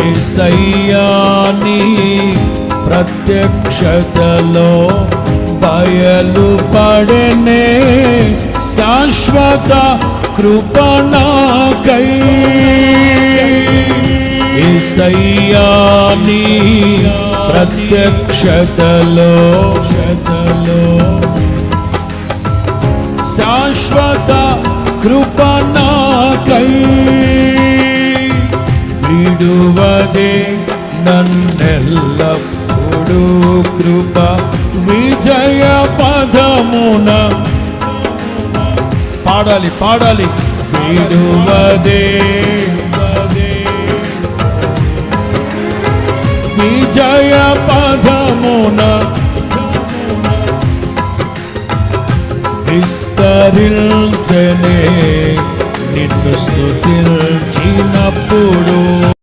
ఏసయ్యాని ప్రత్యక్షతలో బయలు పడనే శాశ్వత కృపణకై ఏసయ్యాని ప్రత్యక్షతలో శతలో శాశ్వత కృపణ విడువదే నన్నెల్లప్పుడు కృప విజయ పదమున. పాడాలి పాడాలి. విడువదే విజయ పదమున. విస్తరించనే నిన్ను స్థుతించినప్పుడు